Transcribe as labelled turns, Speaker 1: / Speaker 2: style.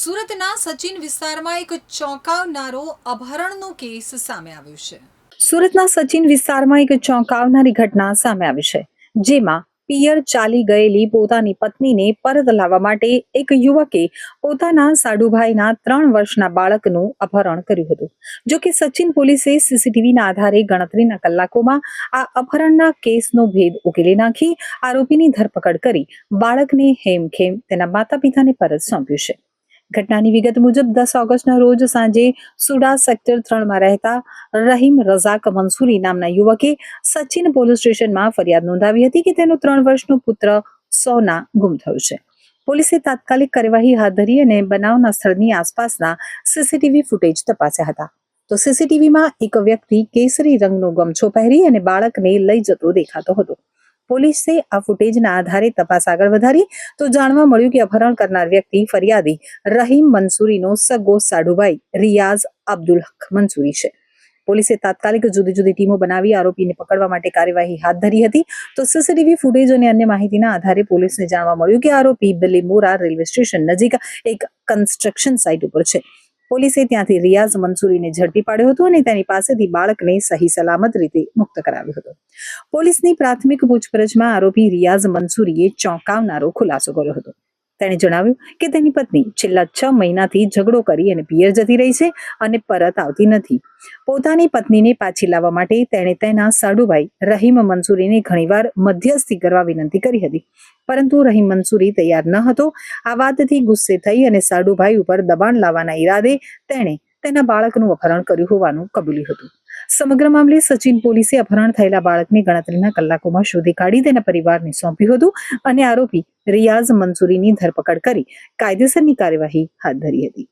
Speaker 1: સુરતના સચિન વિસ્તારમાં એક ચોંકાવનારો અપહરણનો કેસ સામે આવ્યો છે.
Speaker 2: સુરતના સચિન વિસ્તારમાં એક ચોંકાવનારી ઘટના સામે આવી છે, જેમાં પિયર ચાલી ગયેલી પોતાની પત્નીને પરત લાવવા માટે એક યુવકે પોતાના સાડુભાઈના ત્રણ વર્ષના બાળકનું અપહરણ કર્યું હતું. જો કે સચિન પોલીસે સીસીટીવીના આધારે ગણતરીના કલાકોમાં આ અપહરણના કેસનો ભેદ ઉકેલી નાખી આરોપીની ધરપકડ કરી બાળકને હેમખેમ તેના માતા પિતાને પરત સોંપ્યું છે. ઘટનાની વિગત મુજબ દસ ઓગસ્ટના રોજ સાંજે સુડા સેક્ટર ત્રણમાં રહેતા રહીમ રઝાક મંસૂરી નામના યુવકે સચિન પોલીસ સ્ટેશનમાં ફરિયાદ નોંધાવી હતી કે તેનો ત્રણ વર્ષનો પુત્ર સોના ગુમ થયો છે. પોલીસે તાત્કાલિક કાર્યવાહી હાથ ધરી અને બનાવના સ્થળની આસપાસના સીસીટીવી ફૂટેજ તપાસ્યા હતા. તો સીસીટીવીમાં એક વ્યક્તિ કેસરી રંગનો ગમછો પહેરી અને બાળકને લઈ જતો દેખાતો હતો. પોલીસે આ ફૂટેજના આધારે તપાસ આગળ વધારી તો જાણવા મળ્યું કે અપહરણ કરનાર વ્યક્તિ ફરિયાદી રહીમ મંસૂરીનો સગો સાડુભાઈ, રિયાઝ અબ્દુલ હક મંસૂરી છે. પોલીસે તાત્કાલિક જુદી જુદી ટીમો બનાવી આરોપીને પકડવા માટે કાર્યવાહી હાથ ધરી હતી. તો સીસીટીવી ફૂટેજ અને અન્ય માહિતીના આધારે પોલીસને જાણવા મળ્યું કે આરોપી બિલીમોરા રેલવે સ્ટેશન નજીક એક કન્સ્ટ્રક્શન સાઇટ ઉપર છે. પોલીસે ત્યાંથી રિયાઝ મંસૂરીને ઝડપી પાડ્યો હતો અને તેની પાસેથી બાળકને સહી સલામત રીતે મુક્ત કરાવ્યો હતો. પોલીસની પ્રાથમિક પૂછપરછમાં આરોપી રિયાઝ મંસૂરીએ ચોંકાવનારો ખુલાસો કર્યો હતો. તેણે જણાવ્યું કે તેની પત્ની છેલ્લા છ મહિનાથી ઝઘડો કરી અને પિયર જતી રહી છે અને પરત આવતી નથી. પોતાની પત્નીને પાછી લાવવા માટે તેણે તેના સાડુભાઈ રહીમ મંસૂરીને ઘણીવાર મધ્યસ્થી કરવા વિનંતી કરી હતી. પરંતુ રહીમ મંસૂરી તૈયાર ન હતો. આ વાતથી ગુસ્સે થઈ અને સાડુભાઈ ઉપર દબાણ લાવવાના ઈરાદે તેણે તેના બાળકનું અપહરણ કર્યું હોવાનું કબૂલ્યું હતું. સમગ્ર મામલે સચિન પોલીસે અપહરણ થયેલા બાળકને ગણતરીના કલાકોમાં શોધી કાઢી તેના પરિવારને સોંપ્યું હતું અને આરોપી રિયાઝ મંસૂરીની ધરપકડ કરી કાયદેસરની કાર્યવાહી હાથ ધરી હતી.